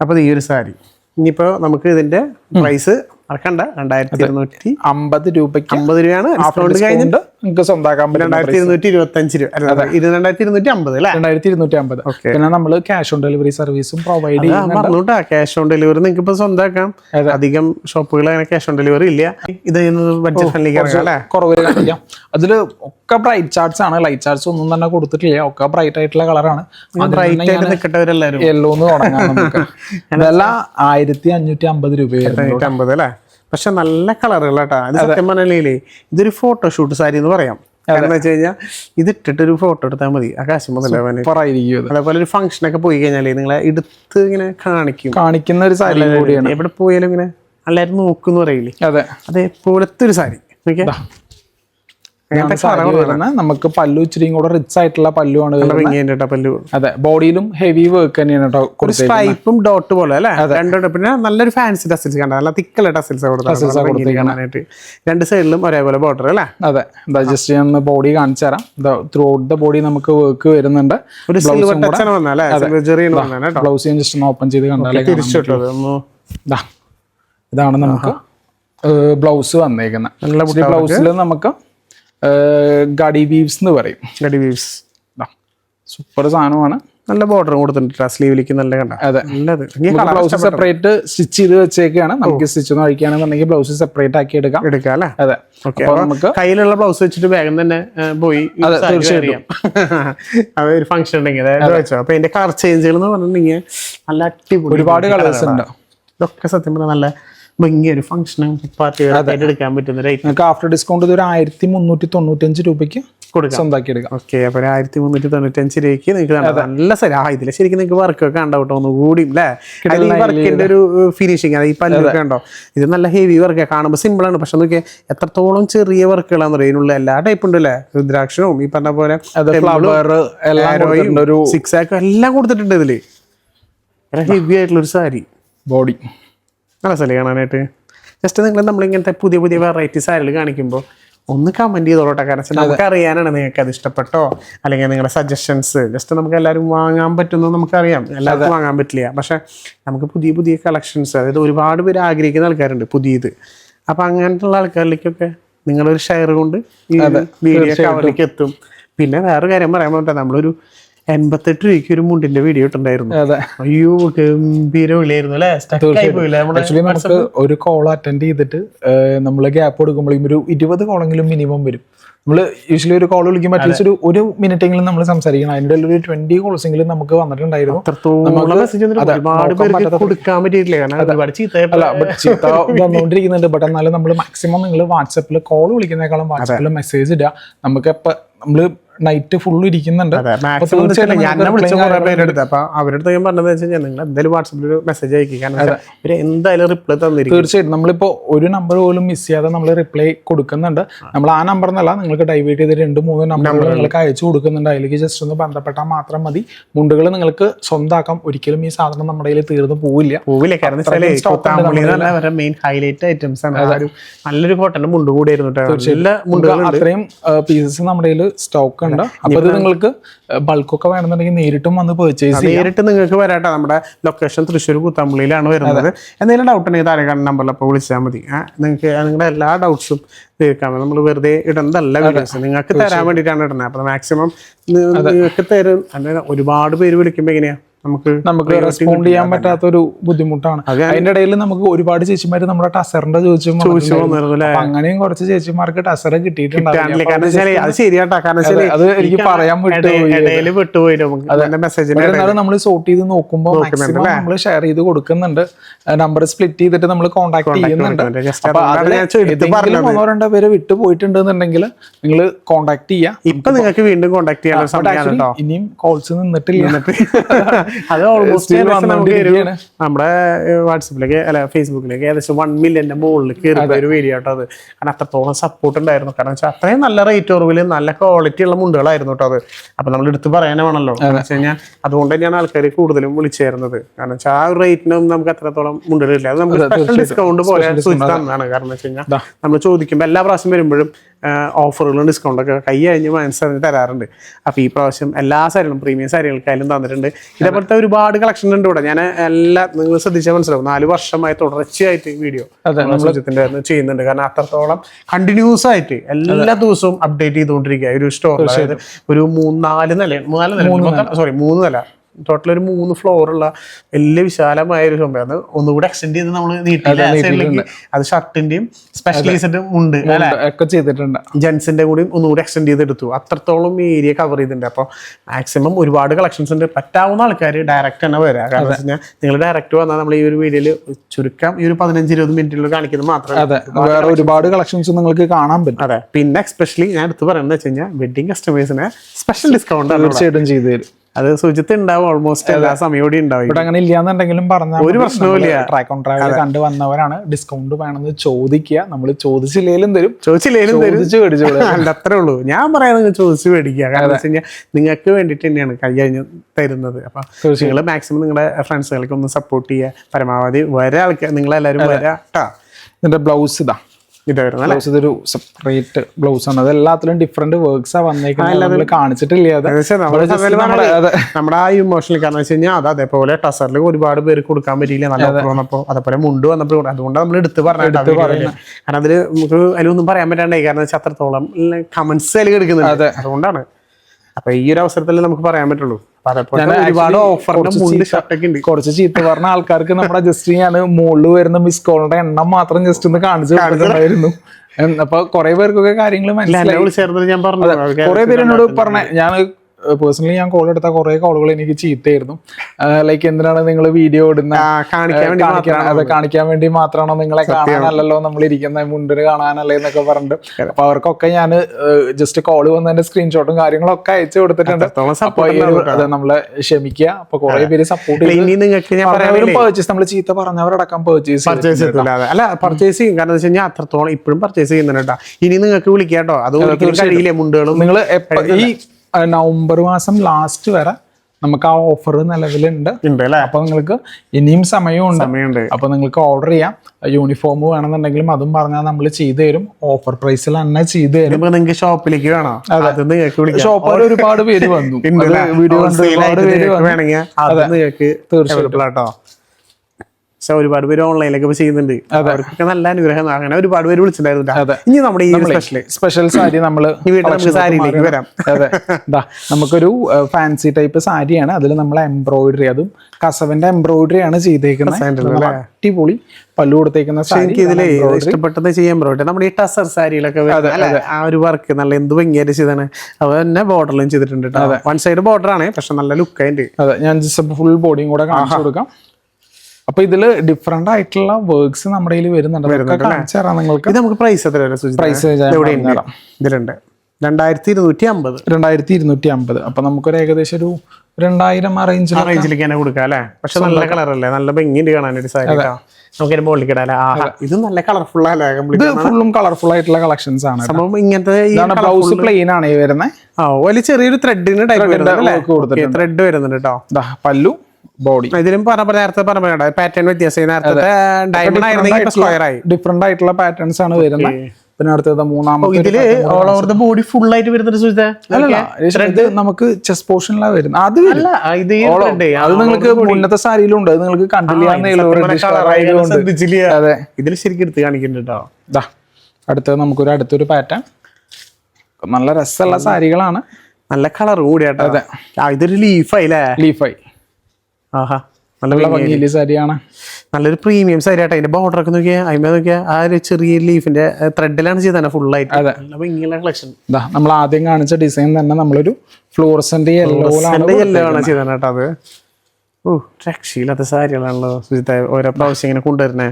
അപ്പൊ ഈ ഒരു സാരി. ഇനിയിപ്പോ നമുക്ക് ഇതിന്റെ പ്രൈസ് മറക്കണ്ട. രണ്ടായിരത്തി ഇരുന്നൂറ്റി അമ്പത് രൂപയ്ക്ക് അമ്പത് രൂപയാണ് ഡിസ്കൗണ്ട് കഴിഞ്ഞിട്ട്. നിങ്ങൾക്ക് സ്വന്താക്കാൻ പറ്റും രണ്ടായിരത്തി ഇരുന്നൂറ്റി ഇരുപത്തി അഞ്ച് രൂപ. അല്ല, ഇത് രണ്ടായിരത്തി ഇരുന്നൂറ്റി അമ്പത് അല്ലേ രണ്ടായിരത്തി ഇരുന്നൂറ്റി അമ്പത് പിന്നെ നമ്മൾ ക്യാഷ് ഓൺ ഡെലിവറി സർവീസും പ്രൊവൈഡ് ചെയ്യുന്നുണ്ട് ക്യാഷ് ഓൺ ഡെലിവറി നിങ്ങൾക്ക് ഇപ്പൊ സ്വന്തമാക്കാം അധികം ഷോപ്പുകൾ അങ്ങനെ ക്യാഷ് ഓൺ ഡെലിവറി ഇല്ല. ഇത് ബഡ്ജറ്റ് ഫ്രണ്ട്ലി ഇറങ്ങാം അല്ലേ? കുറവ് കാണിക്കാം. അതിൽ ഒക്കെ ബ്രൈറ്റ് ചാർട്ട്സ് ആണ്. ലൈറ്റ് ചാർട്ട്സ് ഒന്നും തന്നെ കൊടുത്തിട്ടില്ല. ഒക്കെ ബ്രൈറ്റ് ആയിട്ടുള്ള കളറാണ് ബ്രൈറ്റ് ആയിട്ട് തുടങ്ങാം വില ആയിരത്തി അഞ്ഞൂറ്റി അമ്പത് രൂപ അല്ലേ? പക്ഷെ നല്ല കളറുകൾ കേട്ടാ ഇത് സത്യം പറഞ്ഞില്ലേ ഇതൊരു ഫോട്ടോഷൂട്ട് സാരി എന്ന് പറയാം. കാരണം വെച്ച് കഴിഞ്ഞാൽ ഇത് ഇട്ടിട്ട് ഒരു ഫോട്ടോ എടുത്താൽ മതി ആ കാശ് സൂപ്പറായിരിക്കും ഇത്. അതേപോലെ ഒരു ഫംഗ്ഷൻ ഒക്കെ പോയി കഴിഞ്ഞാലേ നിങ്ങളെ എടുത്ത് ഇങ്ങനെ കാണിക്കും. കാണിക്കുന്ന ഒരു സാരി കൂടിയാണ്. എവിടെ പോയാലും ഇങ്ങനെ എല്ലാവരും നോക്കുന്നു പറയില്ലേ? അതെ. അതേപോലത്തെ ഒരു സാരി. ഓക്കെ? നമുക്ക് പല്ലു ഇച്ചിരിയും കൂടെ റിച്ച് ആയിട്ടുള്ള പല്ലുവാണ് പല്ലു. അതെ ബോഡിയിലും ഹെവി വർക്ക് തന്നെയാണ് കേട്ടോ സ്ട്രൈപ്പും ഡോട്ട് പോലെ അല്ലേ? രണ്ടോട്ട് പിന്നെ നല്ലൊരു ഫാൻസി ടസിൽസ് കണ്ട നല്ല തിക്കുള്ള ടസിൽസ് കൊടുത്തു കാണാനായിട്ട് രണ്ട് സൈഡിലും ഒരേപോലെ ബോർഡർ അല്ലേ? അതെ എന്താ ജസ്റ്റ് ഞാൻ ബോഡി കാണിച്ചു തരാം. ത്രൂ ഔട്ട് ദ ബോഡി നമുക്ക് വർക്ക് വരുന്നുണ്ട്. ഒരു സിൽവർ ടച്ച് ആണ് വന്നല്ലേ സിൽവർ ജെറി വന്നാണ് കേട്ടോ. ബ്ലൗസ് ഞാൻ ജസ്റ്റ് ഓപ്പൺ ചെയ്ത് കണ്ടാലേ തിരിച്ചിട്ടത്. ഇതാണ് നമുക്ക് ബ്ലൗസ് വന്നേക്കുന്നത് ബ്ലൗസിൽ നമുക്ക് ഗഡി വീവ്സ് എന്ന് പറയും. ഗഡി വീവ്സ് സൂപ്പർ സാധനമാണ്. നല്ല ബോർഡർ കൊടുത്തിട്ടുണ്ട് സ്ലീവിലേക്ക് നല്ല കണ്ട. അതെ. ബ്ലൗസ് സെപ്പറേറ്റ് സ്റ്റിച്ച് ചെയ്ത് വെച്ചേക്കാണ്. നമുക്ക് സ്റ്റിച്ച് ഒന്ന് അഴിക്കുകയാണെന്നുണ്ടെങ്കിൽ ബ്ലൗസ് സെപ്പറേറ്റ് ആക്കി എടുക്കാം. എടുക്കാം അല്ലേ? അതെ. നമുക്ക് കയ്യിലുള്ള ബ്ലൗസ് വെച്ചിട്ട് വേഗം തന്നെ പോയി തീർച്ചയായിട്ടും. അത് ഒരു ഫംഗ്ഷൻ ഉണ്ടെങ്കിൽ അതായത് അപ്പൊ ഇതിന്റെ കളർ ചേഞ്ചുകൾ എന്ന് പറഞ്ഞിട്ടുണ്ടെങ്കിൽ നല്ല അടിപൊളി ഒരുപാട് കളേഴ്സ് ഉണ്ട്. ഇതൊക്കെ സത്യം പറഞ്ഞാൽ നല്ല ഭംഗിയ ഒരു ഫംഗ്ഷനും പാർട്ടികളൊക്കെ എടുക്കാൻ പറ്റുന്ന നിങ്ങൾക്ക് ആഫ്റ്റർ ഡിസ്കൗണ്ട് ഇത് ഒരു ആയിരത്തി മുന്നൂറ്റി തൊണ്ണൂറ്റഞ്ച് രൂപയ്ക്ക് സ്വന്തമാക്കി എടുക്കാം ഓക്കെ അപ്പൊ ഒരു ആയിരത്തി മുന്നൂറ്റി തൊണ്ണൂറ്റഞ്ച് രൂപയ്ക്ക് നിങ്ങൾക്ക് നല്ല സ്ഥലം ആ ഇതിൽ ശരിക്കും നിങ്ങൾക്ക് വർക്ക് ഒക്കെ കണ്ടോ ഒന്നുകൂടി അല്ലേ അത് ഈ വർക്കിന്റെ ഒരു ഫിനിഷിങ് അത് ഈ പല്ലൊക്കെ ഉണ്ടോ ഇത് നല്ല ഹെവി വർക്ക് കാണുമ്പോൾ സിമ്പിൾ ആണ്. പക്ഷെ നോക്കിയാൽ എത്രത്തോളം ചെറിയ വർക്കുകളാന്ന് പറയും ഇതിനുള്ള എല്ലാ ടൈപ്പ് ഉണ്ട് അല്ലേ രുദ്രാക്ഷവും ഈ പറഞ്ഞ പോലെ സിക്സ് ആക്കും എല്ലാം കൊടുത്തിട്ടുണ്ട് ഇതിൽ. ഹെവി ആയിട്ടുള്ള ഒരു സാരി. ബോഡി നല്ല സ്ഥലം കാണാനായിട്ട്. ജസ്റ്റ് നിങ്ങൾ നമ്മളിങ്ങനത്തെ പുതിയ പുതിയ വെറൈറ്റി സാരികൾ കാണിക്കുമ്പോൾ ഒന്ന് കമന്റ് ചെയ്തോളട്ടെ കാരണം നമുക്ക് അറിയാനാണ് നിങ്ങൾക്ക് അത് ഇഷ്ടപ്പെട്ടോ? അല്ലെങ്കിൽ നിങ്ങളുടെ സജഷൻസ് ജസ്റ്റ് നമുക്ക് എല്ലാവരും വാങ്ങാൻ പറ്റുന്നത് നമുക്കറിയാം. എല്ലാവർക്കും വാങ്ങാൻ പറ്റില്ല. പക്ഷെ നമുക്ക് പുതിയ പുതിയ കളക്ഷൻസ് അതായത് ഒരുപാട് പേര് ആഗ്രഹിക്കുന്ന ആൾക്കാരുണ്ട് പുതിയത്. അപ്പൊ അങ്ങനത്തുള്ള ആൾക്കാരിലേക്കൊക്കെ നിങ്ങളൊരു ഷെയർ കൊണ്ട് ഈ വീഡിയോ കവറിലേക്ക് എത്തും. പിന്നെ വേറൊരു കാര്യം പറയാൻ പറ്റാ നമ്മളൊരു എൺപത്തെട്ട് രൂപയ്ക്ക് ഒരു മുണ്ടിന്റെ വീഡിയോ ഇട്ടുണ്ടായിരുന്നു അയ്യോ ഗംഭീര വിളിയായിരുന്നു അല്ലേ നമുക്ക് ഒരു കോൾ അറ്റൻഡ് ചെയ്തിട്ട് നമ്മൾ ഗ്യാപ്പ് കൊടുക്കുമ്പോഴേക്കും ഒരു ഇരുപത് കോളെങ്കിലും മിനിമം വരും. നമ്മൾ യൂഷ്വലി ഒരു കോൾ വിളിക്കുമ്പോൾ അറ്റ്ലീസ്റ്റ് ഒരു ഒരു മിനിറ്റ് എങ്കിലും നമ്മൾ സംസാരിക്കണം. അതിന്റെ ഒരു ട്വന്റി കോൾസ് എങ്കിലും നമുക്ക് വന്നിട്ടുണ്ടായിരുന്നു. ബട്ട് എന്നാലും നമ്മൾ മാക്സിമം നിങ്ങൾ വാട്സപ്പിൽ കോൾ വിളിക്കുന്നേക്കാളും വാട്സപ്പിൽ മെസ്സേജ് ഇടുക. നമുക്ക് നമ്മൾ നൈറ്റ് ഫുൾ ഇരിക്കുന്നുണ്ട്. അവരുടെ അടുത്ത് ഞാൻ പറഞ്ഞത് വെച്ച് കഴിഞ്ഞാൽ നിങ്ങൾ എന്തായാലും വാട്സപ്പിൽ ഒരു മെസ്സേജ് അയക്കുക വെച്ചാൽ എന്തായാലും റിപ്ലൈ തന്നിരിക്കും. തീർച്ചയായിട്ടും. നമ്മളിപ്പോ ഒരു നമ്പർ പോലും മിസ് ചെയ്യാതെ നമ്മൾ റിപ്ലൈ കൊടുക്കുന്നുണ്ട്. നമ്മൾ ആ നമ്പർ എന്നല്ല നിങ്ങൾക്ക് ഡൈവേർട്ട് ചെയ്ത് രണ്ട് മൂന്ന് നമ്പറുകൾ നിങ്ങൾക്ക് അയച്ചു കൊടുക്കുന്നുണ്ട്. അതിലേക്ക് ജസ്റ്റ് ഒന്ന് ബന്ധപ്പെട്ടാൽ മാത്രം മതി. മുണ്ടുകൾ നിങ്ങൾക്ക് സ്വന്തമാക്കാം ഒരിക്കലും ഈ സാധനം നമ്മുടെ കയ്യിൽ തീർന്നു പോവില്ല. പോവില്ല. കാരണം മെയിൻ ഹൈലൈറ്റ് ഐറ്റംസ് ആണ്. നല്ലൊരു കോട്ടന്റെ മുണ്ട് കൂടിയായിരുന്നു അത്രയും പീസസ് നമ്മുടെ കയ്യിൽ സ്റ്റോക്ക് ഉണ്ട്? അപ്പൊ ഇത് നിങ്ങൾക്ക് ബൾക്കൊക്കെ വേണമെന്നുണ്ടെങ്കിൽ നേരിട്ടും വന്ന് പർച്ചേസ് നേരിട്ട് നിങ്ങൾക്ക് വരാട്ടോ. നമ്മുടെ ലൊക്കേഷൻ തൃശ്ശൂർ കൂത്താമ്പള്ളിയിലാണ് വരുന്നത്. എന്തെങ്കിലും ഡൗട്ട് ഉണ്ടെങ്കിൽ താഴെ കാണുന്ന നമ്പറിൽ അപ്പോൾ വിളിച്ചാൽ മതി നിങ്ങൾക്ക് നിങ്ങളുടെ എല്ലാ ഡൗട്ട്സും തീർക്കാൻ നമ്മൾ വെറുതെ ഇടുന്നതല്ല വീഡിയോസ് നിങ്ങൾക്ക് തരാൻ വേണ്ടിയിട്ടാണ് ഇടുന്നത്. അപ്പോൾ മാക്സിമം നിങ്ങൾക്ക് തരും. അല്ലെങ്കിൽ ഒരുപാട് പേര് വിളിക്കുമ്പോൾ എങ്ങനെയാ? നമുക്ക് നമുക്ക് റെസ്പോണ്ട് ചെയ്യാൻ പറ്റാത്ത ഒരു ബുദ്ധിമുട്ടാണ്. അതിന്റെ ഇടയിൽ നമുക്ക് ഒരുപാട് ചേച്ചിമാര് നമ്മുടെ ടസറിന്റെ ചോദിച്ചും അങ്ങനെയും കുറച്ച് ചേച്ചിമാർക്ക് ടസറ് കിട്ടിയിട്ടുണ്ട് അത് ശരിയാട്ടാ. കാരണം അത് എനിക്ക് പറയാൻ വിട്ടുപോയി. എന്നാലും നമ്മൾ സോർട്ട് ചെയ്ത് നോക്കുമ്പോൾ മാക്സിമം നമ്മൾ ഷെയർ ചെയ്ത് കൊടുക്കുന്നുണ്ട്. നമ്പർ സ്പ്ലിറ്റ് ചെയ്തിട്ട് നമ്മൾ കോൺടാക്ട് ചെയ്യുന്നുണ്ട്. ഒന്നോ രണ്ടോ പേര് വിട്ടു പോയിട്ടുണ്ടെന്നുണ്ടെങ്കിൽ നിങ്ങൾ കോൺടാക്ട് ചെയ്യാം. ഇപ്പൊ നിങ്ങൾക്ക് വീണ്ടും കോൺടാക്ട് ചെയ്യാൻ ഇനിയും കോൾസ് നിന്നിട്ടില്ല. അത് ഓൾമോസ്റ്റ്. നമ്മുടെ വാട്സപ്പിലേക്ക് അല്ല ഫേസ്ബുക്കിലേക്ക് ഏകദേശം വൺ മില്യന്റെ മുകളിൽ കയറി ഒരു വീഡിയോ കേട്ടോ അത്. കാരണം അത്രത്തോളം സപ്പോർട്ട് ഉണ്ടായിരുന്നു. കാരണം വെച്ചാൽ അത്രയും നല്ല റേറ്റ് ഓർവിൽ നല്ല ക്വാളിറ്റി ഉള്ള മുണ്ടുകളായിരുന്നു കേട്ടോ അത്. അപ്പൊ നമ്മൾ എടുത്ത് പറയാനേ വേണല്ലോ. കാരണം വെച്ച് കഴിഞ്ഞാൽ അതുകൊണ്ട് തന്നെയാണ് ആൾക്കാർ കൂടുതലും വിളിച്ചേരുന്നത് കാരണം വെച്ചാൽ ആ ഒരു റേറ്റിനും നമുക്ക് അത്രത്തോളം മുണ്ടുകളില്ല. അത് നമുക്ക് സ്പെഷ്യൽ ഡിസ്കൗണ്ട് പോലെ സൂചിച്ച് തന്നതാണ്. കാരണം വെച്ച് കഴിഞ്ഞാൽ നമ്മൾ ചോദിക്കുമ്പോൾ എല്ലാ പ്രാവശ്യം വരുമ്പോഴും ഓഫറുകളും ഡിസ്കൗണ്ടൊക്കെ കൈ കഴിഞ്ഞ് മനസ്സിലാക്കി തരാറുണ്ട്. അപ്പോൾ ഈ പ്രാവശ്യം എല്ലാ സാരികളും പ്രീമിയം സാരികൾക്കായാലും തന്നിട്ടുണ്ട്. ഇതേപോലത്തെ ഒരുപാട് കളക്ഷൻ ഉണ്ട് ഇവിടെ. ഞാൻ എല്ലാ നിങ്ങൾ ശ്രദ്ധിച്ചാൽ മനസ്സിലാവും. നാല് വർഷമായി തുടർച്ചയായിട്ട് വീഡിയോ അതെ, സുജിത്തിന്റെ ചെയ്യുന്നുണ്ട്. കാരണം അത്രത്തോളം കണ്ടിന്യൂസ് ആയിട്ട് എല്ലാ ദിവസവും അപ്ഡേറ്റ് ചെയ്തുകൊണ്ടിരിക്കുക ഒരു സ്റ്റോർ ഒരു മൂന്നാൽ നാല് നില മൂന്നാൽ നില. സോറി മൂന്ന് നില. ടോട്ടൽ ഒരു മൂന്ന് ഫ്ലോറുള്ള വലിയ വിശാലമായ ഒരു സംഭവം അത് ഒന്നുകൂടെ എക്സ്റ്റെൻഡ് ചെയ്ത് നമ്മൾ അത് ഷർട്ടിന്റെയും സ്പെഷ്യലൈസ്ഡും ഉണ്ട്. ഒക്കെ ചെയ്തിട്ടുണ്ട്. ജെൻസിന്റെ കൂടി ഒന്നുകൂടി എക്സ്റ്റെൻഡ് ചെയ്തെടുത്തു. അത്രത്തോളം ഏരിയ കവർ ചെയ്തിട്ടുണ്ട്. അപ്പോൾ മാക്സിമം ഒരുപാട് കളക്ഷൻസ് ഉണ്ട്. പറ്റാവുന്ന ആൾക്കാർ ഡയറക്റ്റ് തന്നെ വരാം. കാരണം വെച്ച് കഴിഞ്ഞാൽ നിങ്ങൾ ഡയറക്റ്റ് വന്നാൽ നമ്മൾ ഈ ഒരു വീഡിയോയിൽ ചുരുക്കം ഈ ഒരു പതിനഞ്ച് ഇരുപത് മിനിറ്റിൽ കാണിക്കുന്നത് മാത്രമേ അതെ. വേറെ ഒരുപാട് കളക്ഷൻസ് നിങ്ങൾക്ക് കാണാൻ പറ്റും. അതെ. പിന്നെ എക്സ്പെഷ്യലി ഞാൻ എടുത്ത് പറയുന്നത് വെച്ച് കഴിഞ്ഞാൽ വെഡിങ് കസ്റ്റമേഴ്സിന് സ്പെഷ്യൽ ഡിസ്കൗണ്ട്. തീർച്ചയായിട്ടും ചെയ്തു തരും. അത് സുജിത്ത് ഉണ്ടാവും ഓൾമോസ്റ്റ് എല്ലാ സമയോടെ ഉണ്ടാവും. ഇവിടെ അങ്ങനെ ഇല്ലാന്നുണ്ടെങ്കിലും പറഞ്ഞ ഒരു പ്രശ്നവും ട്രാക്ക് ഓൺ ട്രാവൽ കണ്ടു വന്നവരാണ്. ഡിസ്കൗണ്ട് വേണമെന്ന് ചോദിക്കുക. നമ്മൾ ചോദിച്ചില്ലേലും തരും. ചോദിച്ചില്ലേലും ചോദിച്ചു മേടിച്ചു. അത്രേ ഉള്ളൂ. ഞാൻ പറയാൻ നിങ്ങൾ ചോദിച്ചു മേടിക്കുക. കാരണം വെച്ച് കഴിഞ്ഞാൽ നിങ്ങൾക്ക് വേണ്ടിയിട്ട് തന്നെയാണ് കൈ കഴിഞ്ഞ് തരുന്നത്. അപ്പൊ നിങ്ങൾ മാക്സിമം നിങ്ങളുടെ ഫ്രണ്ട്സുകൾക്ക് ഒന്ന് സപ്പോർട്ട് ചെയ്യുക. പരമാവധി വരെ ആൾക്കാർ നിങ്ങളെല്ലാവരും വരാം ട്ടാ. ഇതിന്റെ ബ്ലൗസ് ഇതാ. ഇതായിരുന്നു ബ്ലൗസ് ഇതൊരു സെപ്പറേറ്റ് ബ്ലൗസ് ആണ്. അത് എല്ലാത്തിലും ഡിഫറെന്റ് വർക്ക്സ് ആ വന്നേക്കുന്നത് നമ്മൾ കാണിച്ചിട്ടില്ല നമ്മുടെ- ആ ഇമോഷണൽ കാരണം വെച്ച് കഴിഞ്ഞാൽ അത് അതേപോലെ ടസറിൽ ഒരുപാട് പേര് കൊടുക്കാൻ പറ്റിയില്ല. നല്ല ഓഫർ വന്നപ്പോൾ അതേപോലെ മുണ്ട് വന്നപ്പോൾ അതുകൊണ്ട് നമ്മൾ എടുത്ത് പറഞ്ഞു. കാരണം അതിൽ നമുക്ക് അതിലൊന്നും പറയാൻ പറ്റാണ്ടായി. കാരണം വെച്ചാൽ അത്രത്തോളം കമന്റ്സ് അതിൽ എടുക്കുന്നുണ്ട് അതുകൊണ്ടാണ്. അപ്പൊ ഈ ഒരു അവസരത്തിൽ നമുക്ക് പറയാൻ പറ്റുള്ളൂ. ഒരുപാട് ഓഫറിന്റെ മുണ്ട് ഷർട്ടൊക്കെ ഉണ്ട് കുറച്ച് ചീത്ത പറഞ്ഞ ആൾക്കാർക്ക് നമ്മുടെ ജസ്റ്റ് ഞാൻ മുകളിൽ വരുന്ന മിസ് കോളിന്റെ എണ്ണം മാത്രം ജസ്റ്റ് ഒന്ന് കാണിച്ചു കൊടുത്തിട്ടുണ്ടായിരുന്നു. അപ്പൊ കുറെ പേർക്കൊക്കെ കാര്യങ്ങൾ മനസ്സിലായി. കൊറേ ഞാൻ പറഞ്ഞു. കുറെ പേര് എന്നോട് പറഞ്ഞ ഞാൻ പേഴ്സണലി ഞാൻ കോൾ എടുത്ത കുറെ കോളുകൾ എനിക്ക് ചീത്തയായിരുന്നു. ലൈക്ക് എന്തിനാണ് നിങ്ങൾ വീഡിയോ ഇടുന്ന? കാണിക്കാൻ വേണ്ടി കാണിക്കാൻ അത് കാണിക്കാൻ വേണ്ടി മാത്രമാണോ നിങ്ങളെ കാണാനല്ലല്ലോ നമ്മൾ ഇരിക്കുന്ന? മുണ്ടിന് കാണാനല്ലേ എന്നൊക്കെ പറഞ്ഞിട്ട്. അപ്പൊ അവർക്കൊക്കെ ഞാൻ ജസ്റ്റ് കോൾ വന്നതിന്റെ സ്ക്രീൻഷോട്ടും കാര്യങ്ങളൊക്കെ അയച്ചു കൊടുത്തിട്ടുണ്ട്. അപ്പൊ നമ്മളെ ക്ഷമിക്കുക. അപ്പൊ കുറെ പേര് സപ്പോർട്ട് പർച്ചേസ് നമ്മൾ ചീത്ത പറഞ്ഞവരടക്കം പർച്ചേസ് പർച്ചേസ് അല്ല പർച്ചേസ് ചെയ്യും. കാരണം വെച്ച് കഴിഞ്ഞാൽ അത്രത്തോളം ഇപ്പോഴും പർച്ചേസ് ചെയ്യുന്നുണ്ട് ഇനി നിങ്ങൾക്ക് വിളിക്കാം കേട്ടോ. അത് കഴിയില്ലേ മുണ്ടുകളും നിങ്ങൾ ഈ നവംബർ മാസം ലാസ്റ്റ് വരെ നമുക്ക് ആ ഓഫർ നിലവിലുണ്ട്. അപ്പൊ നിങ്ങൾക്ക് ഇനിയും സമയമുണ്ട്. അപ്പൊ നിങ്ങൾക്ക് ഓർഡർ ചെയ്യാം. യൂണിഫോം വേണമെന്നുണ്ടെങ്കിലും അതും പറഞ്ഞാൽ നമ്മൾ ചെയ്തു തരും. ഓഫർ പ്രൈസിൽ തന്നെ ചെയ്തു തരും. നിങ്ങൾക്ക് ഷോപ്പിലേക്ക് വേണോ? ഷോപ്പിൽ ഒരുപാട് പേര് വന്നു? വീഡിയോ ഒരുപാട് പേര് വന്നു. തീർച്ചയായിട്ടും. പക്ഷെ ഒരുപാട് പേര് ഓൺലൈനിലൊക്കെ ഇപ്പൊ ചെയ്യുന്നുണ്ട്. അവർക്കൊക്കെ നല്ല അനുഗ്രഹം. അങ്ങനെ ഒരുപാട് പേര് വിളിച്ചിട്ടുണ്ടായിരുന്നു. ഇനി നമ്മുടെ ഈ സ്പെഷ്യൽ സ്പെഷ്യൽ സാരി നമ്മൾ നമുക്ക് സാരിയിലേക്ക് വരാം. അതെ. നമുക്കൊരു ഫാൻസി ടൈപ്പ് സാരിയാണ്. അതിൽ നമ്മൾ എംബ്രോയിഡറി അതും കസവന്റെ എംബ്രോയിഡറി ആണ് ചെയ്തേക്കുന്നത്. അടിപൊളി പല്ലു കൊടുത്തേക്കുന്ന എനിക്ക് ഇതിൽ ഇഷ്ടപ്പെട്ടത് ചെയ്യാൻ പറയട്ടെ. നമ്മുടെ ഈ ടസർ സാരിയിലൊക്കെ ആ ഒരു വർക്ക് നല്ല എന്ത് ഭംഗിയായിട്ട് ചെയ്താണ്. അത് തന്നെ ബോർഡറിലും ചെയ്തിട്ടുണ്ട് വൺ സൈഡ് ബോർഡർ ആണ് പക്ഷെ നല്ല ലുക്ക് അതിന്റെ അതെ ഞാൻ ജസ്റ്റ് ഫുൾ ബോഡിയും കൂടെ കാണിച്ചു കൊടുക്കാം. അപ്പൊ ഇതിൽ ഡിഫറെന്റ് ആയിട്ടുള്ള വർക്ക്സ് നമ്മുടെ കയ്യിൽ വരുന്നുണ്ട്. നിങ്ങൾക്ക്. നമുക്ക് പ്രൈസ് എത്ര ഉണ്ട്. ഇതിലുണ്ട് രണ്ടായിരത്തി ഇരുന്നൂറ്റി അമ്പത് രണ്ടായിരത്തി ഇരുന്നൂറ്റി അമ്പത് അപ്പൊ നമുക്കൊരു ഏകദേശം ഒരു രണ്ടായിരം ആ റേഞ്ചിൽ ആ റേഞ്ചിലേക്ക് തന്നെ കൊടുക്കാം അല്ലേ? പക്ഷെ നല്ല കളർ അല്ലേ? നല്ല ഭംഗിയുണ്ട് കാണാനായിട്ട് സാരി. നമുക്ക് മുകളിലേക്ക് ഇടാം ഇത് നല്ല കളർഫുൾ അല്ലേ? ഇത് ഫുള്ളും കളർഫുൾ ആയിട്ടുള്ള കളക്ഷൻസ് ആണ് സംഭവം ഇങ്ങനത്തെ ബ്ലൗസ് പ്ലെയിൻ ആണ് ഈ വരുന്നത് ആ വലിയ ചെറിയൊരു ത്രെഡിന് ടൈപ്പ് വരുന്നത് ത്രെഡ് വരുന്നുണ്ട് കേട്ടോ. പല്ലു. ബോഡി. ഇതിലും പറഞ്ഞ നേരത്തെ പറഞ്ഞ പാറ്റേൺ വ്യത്യാസം. നേരത്തെ ഡയമണ്ട് ആയിരുന്നെങ്കിൽ സ്ക്വയർ ആയി. ഡിഫറെന്റ് ആയിട്ടുള്ള പാറ്റേൺസ് ആണ് വരുന്നത്. പിന്നെ അടുത്തത് മൂന്നാമത്തെ ഇതിൽ all over the body full ആയിട്ട് ഇത് നമുക്ക് ചെസ്റ്റ് പോർഷനിലാണ് വരുന്നത്. അത് ഇത് അത് നിങ്ങൾക്ക് മുന്നത്തെ സാരിയിലുണ്ട്. അത് നിങ്ങൾക്ക് കണ്ടില്ല. അതെ. ഇതിൽ ശരിക്കും എടുത്ത് കാണിക്കുന്നുണ്ട്? കേട്ടോ അടുത്തത് നമുക്കൊരു അടുത്തൊരു പാറ്റേൺ നല്ല രസമുള്ള സാരികളാണ്. നല്ല കളർ കൂടി കേട്ടോ ആ ഇതൊരു ലീഫായി ലീഫായി ആഹാ നല്ല. ഭംഗിയിൽ സാരിയാണ്. നല്ലൊരു പ്രീമിയം സാരി ആട്ടെ അതിന്റെ ബോർഡർ ഒക്കെ നോക്കിയാൽ അതിന്മേൽ നോക്കിയാൽ ആ ഒരു ചെറിയ ലീഫിന്റെ ത്രെഡിലാണ് ചെയ്തത് ഫുൾ ആയിട്ട്. അതെ. കളക്ഷൻ നമ്മൾ ആദ്യം കാണിച്ച ഡിസൈൻ തന്നെ നമ്മളൊരു ഫ്ലോറസന്റ് യെല്ലോയിലാണ് യെല്ലോ ആണ് ചെയ്തത് കേട്ടോ അത്. ഓ രക്ഷയില്ലാത്ത സാരികളാണല്ലോ സുജിത്ത ഓരോ പ്രാവശ്യം ഇങ്ങനെ കൊണ്ടുവരുന്നേ.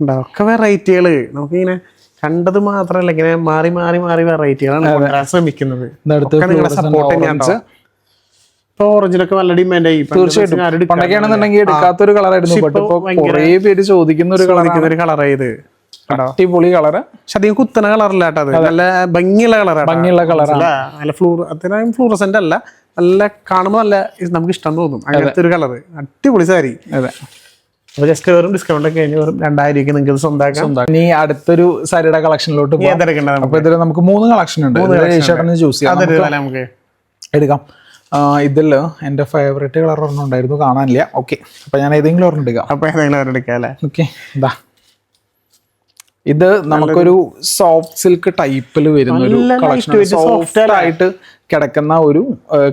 ഉണ്ടോ? ഒക്കെ വെറൈറ്റികൾ നമുക്കിങ്ങനെ കണ്ടത് മാത്രമല്ല ഇങ്ങനെ മാറി മാറി മാറി വെറൈറ്റികളാണ് ശ്രമിക്കുന്നത്. സപ്പോർട്ട് കേട്ടോ. ഇപ്പൊ ഓറഞ്ചിലൊക്കെ നല്ല ഡിമാൻഡ് ആയി. തീർച്ചയായിട്ടും. പണ്ടൊക്കെയാണെന്നുണ്ടെങ്കിൽ എടുക്കാത്തൊരു കളറായിരുന്നു ബട്ട് ഇപ്പൊ കുറെ പേര് ചോദിക്കുന്ന ഒരു കളർ ഒരു കേട്ടോ അടിപൊളി കളറ് പക്ഷെ അധികം കുത്തന കളറല്ല കേട്ടോ നല്ല ഭംഗിയുള്ള കളറാണ് ഭംഗിയുള്ള കളറാണ് നല്ല ഫ്ലൂർ അത്രയും ഫ്ലൂറസെന്റ് അല്ല. നല്ല കാണുമ്പോൾ നല്ല നമുക്ക് ഇഷ്ടം തോന്നും. അങ്ങനത്തെ ഒരു കളർ അടിപൊളി സാരി. അതെ. അപ്പൊ ജസ്റ്റ് വെറും ഡിസ്കൗണ്ട് ഒക്കെ കഴിഞ്ഞ് വെറും രണ്ടായിരം നിങ്ങൾക്ക് സ്വന്തമാക്കാം ഇനി അടുത്തൊരു സാരിയുടെ കളക്ഷനിലോട്ട് അപ്പൊ ഇതിൽ നമുക്ക് മൂന്ന് കളക്ഷൻ ഉണ്ട്. ചേട്ടന് ചൂസ് ചെയ്യാം. എടുക്കാം. ഇതിൽ എന്റെ ഫേവറേറ്റ് കളർ ഒരെണ്ണം ഉണ്ടായിരുന്നു കാണാനില്ല. ഓക്കെ അപ്പൊ ഞാൻ ഏതെങ്കിലും ഒരെണ്ണം എടുക്കാം അപ്പൊ ഏതെങ്കിലും എടുക്കാം അല്ലേ? ഓക്കെ എന്താ ഇത് നമുക്കൊരു സോഫ്റ്റ് സിൽക്ക് ടൈപ്പിൽ വരുന്ന ഒരു കളക്ഷൻ സോഫ്റ്റ് ആയിട്ട് കിടക്കുന്ന ഒരു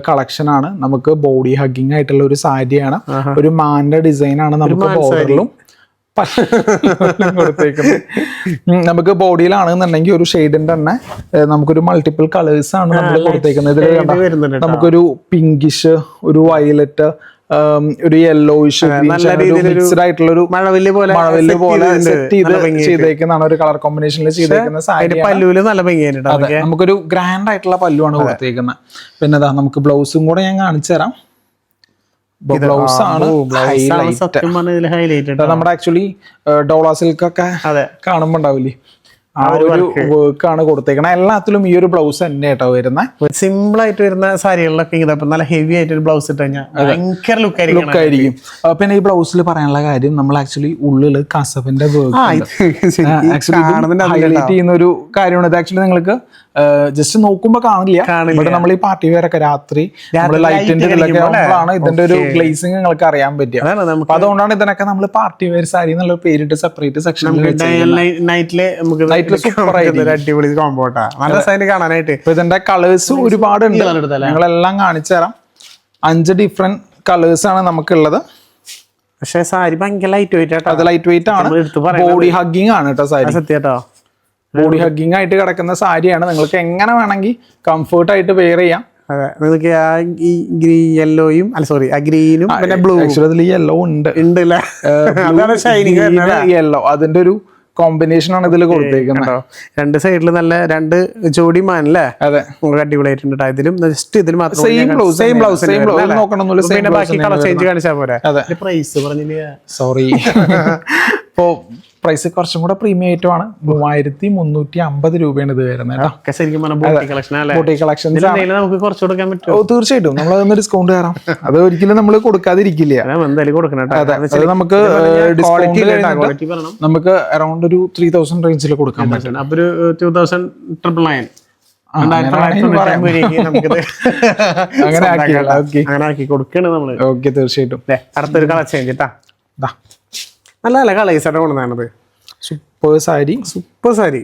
കളക്ഷൻ ആണ്. നമുക്ക് ബോഡി ഹഗ്ഗിങ് ആയിട്ടുള്ള ഒരു സാരിയാണ്. ഒരു മാന്റെ ഡിസൈൻ ആണ് നമുക്ക് ബോർഡറിലും കൊടുത്തേക്കുന്നത് നമുക്ക് ബോഡിയിലാണെന്നുണ്ടെങ്കിൽ ഒരു ഷെയ്ഡിന്റെ തന്നെ നമുക്കൊരു മൾട്ടിപ്പിൾ കളേഴ്സ് ആണ് നമ്മൾ കൊടുത്തേക്കുന്നത്. ഇതിൽ കണ്ടോ? നമുക്കൊരു പിങ്കിഷ് ഒരു വയലറ്റ് ഒരു യെല്ലോയിഷ് മിക്സ്ഡ് ആയിട്ടുള്ള ഒരു മഴവില്ല് പോലെ മഴവില്ല് പോലെ സെറ്റ് ചെയ്ത് ചെയ്തേക്കുന്നതാണ് ഒരു കളർ കോമ്പിനേഷനിൽ ചെയ്തേക്കുന്ന സാരി പല്ലുവിൽ നല്ല നമുക്കൊരു ഗ്രാൻഡ് ആയിട്ടുള്ള പല്ലുവാണ് കൊടുത്തേക്കുന്നത്. പിന്നെ നമുക്ക് ബ്ലൗസും കൂടെ ഞാൻ കാണിച്ചു തരാം ബ്ലൗസ് ആണ് ഹൈലൈറ്റ് നമ്മുടെ ആക്ച്വലി ഡോളാ സിൽക്ക് ഒക്കെ ഉണ്ടാവില്ലേ? ആ ഒരു വർക്ക് ആണ് കൊടുത്തേക്കണത് എല്ലാത്തിലും ഈ ഒരു ബ്ലൗസ് തന്നെ കേട്ടോ വരുന്ന. സിമ്പിൾ ആയിട്ട് വരുന്ന സാരികളിലൊക്കെ ഇങ്ങനെ നല്ല ഹെവി ആയിട്ട് ഒരു ബ്ലൗസ് ഇട്ട് കഴിഞ്ഞാൽ ഭയങ്കര ലുക്ക് ആയിരിക്കും ലുക്ക് ആയിരിക്കും. പിന്നെ ഈ ബ്ലൗസിൽ പറയാനുള്ള കാര്യം നമ്മൾ ആക്ച്വലി ഉള്ളിൽ കസവിന്റെ വർക്ക് ഇത് ഹൈലൈറ്റ് ചെയ്യുന്ന ഒരു കാര്യമാണ്. ഇത് ആക്ച്വലി നിങ്ങൾക്ക് ജസ്റ്റ് നോക്കുമ്പോ കാണില്ല. ഇവിടെ നമ്മൾ ഈ പാർട്ടി വെയർ ഒക്കെ രാത്രി ലൈറ്റിന്റെ കളിക്കുമ്പോൾ ഇതിന്റെ ഒരു ഗ്ലേസിംഗ് നിങ്ങൾക്ക് അറിയാൻ പറ്റുക. അപ്പൊ അതുകൊണ്ടാണ് ഇതിനൊക്കെ നമ്മൾ പാർട്ടി വെയർ സാരി എന്നുള്ള പേരിട്ട് സെപ്പറേറ്റ് സെക്ഷൻ നൈറ്റിലെ നമുക്ക് അടിപൊളി കോമ്പോട്ടാ നല്ല സൈഡ് കാണാനായിട്ട്. ഇപ്പൊ ഇതിന്റെ കളേഴ്സ് ഒരുപാട് ഉണ്ട്? ഞങ്ങളെല്ലാം കാണിച്ചു തരാം. അഞ്ച് ഡിഫറെന്റ് കളേഴ്സ് ആണ് നമുക്കുള്ളത്. പക്ഷെ സാരി ഭയങ്കര ലൈറ്റ് വെയിറ്റ് ആട്ടോ അത് ലൈറ്റ് വെയിറ്റ് ആണ് ബോഡി ഹഗ്ഗിങ് ആണ് കേട്ടോ സാരി. സത്യട്ടോ ബോഡി ഹഗ്ഗിങ് ആയിട്ട് കിടക്കുന്ന സാരിയാണ്. നിങ്ങൾക്ക് എങ്ങനെ വേണമെങ്കിൽ കംഫർട്ട് ആയിട്ട് വെയർ ചെയ്യാം. അതെ. നിങ്ങൾക്ക് ആ ഈ ഗ്രീൻ യെല്ലോയും അല്ല സോറി ആ ഗ്രീനും പിന്നെ ബ്ലൂ ആക്ച്വലി അതിൽ യെല്ലോ ഉണ്ട്. ഉണ്ട് അല്ലേ അതാണ് ഷൈനിങ് യെല്ലോ അതിന്റെ ഒരു കോമ്പിനേഷൻ ആണ് ഇതിൽ കൊടുത്തേക്കുന്നത് രണ്ട് സൈഡിൽ നല്ല രണ്ട് ജോഡി മാൻ അല്ലേ അതെ. നമുക്ക് അടിപൊളിയായിട്ടുണ്ട് ട്ടോ. ഇതിലും ജസ്റ്റ് ഇതിൽ മാത്രം same blouse same blouse same blouse നോക്കണമെന്നില്ല, same പിന്നെ ബാക്കി കളർ ചേഞ്ച് കാണിച്ചാൽ പോരെ. അതെ. പ്രൈസ് പറഞ്ഞില്ല? സോറി പ്രൈസ് കുറച്ചും കൂടെ പ്രീമിയം ആയിട്ടുമാണ്. മൂവായിരത്തി മുന്നൂറ്റി അമ്പത് രൂപയാണ് ഇത് വരുന്നത് ശരിക്കും ബോട്ടി കളക്ഷൻ നമുക്ക് കുറച്ച് കൊടുക്കാൻ തീർച്ചയായിട്ടും. നമ്മൾ അതൊന്ന് ഡിസ്കൗണ്ട് തരാം. അത് ഒരിക്കലും നമ്മൾ കൊടുക്കാതിരിക്കില്ല. അതാ നമുക്ക് ഡിസ്കൗണ്ട് നമുക്ക് അറൌണ്ട് ഒരു ത്രീ തൗസൻഡ് റേഞ്ചിൽ കൊടുക്കാൻ പറ്റും. അപ്പൊ ഒരു ടൂ തൗസൻഡ് ട്രിപ്പിൾ നയൻ അങ്ങനെ ആക്കി കൊടുക്കണ് നമ്മൾ. ഓക്കെ തീർച്ചയായിട്ടും. അടുത്തൊരു കളക്ഷൻ ചേഞ്ച് കേട്ടാ. നല്ല നല്ല കളേഴ്സായിട്ട് കൊണ്ടുവന്നത് സൂപ്പർ സാരി. സൂപ്പർ സാരി.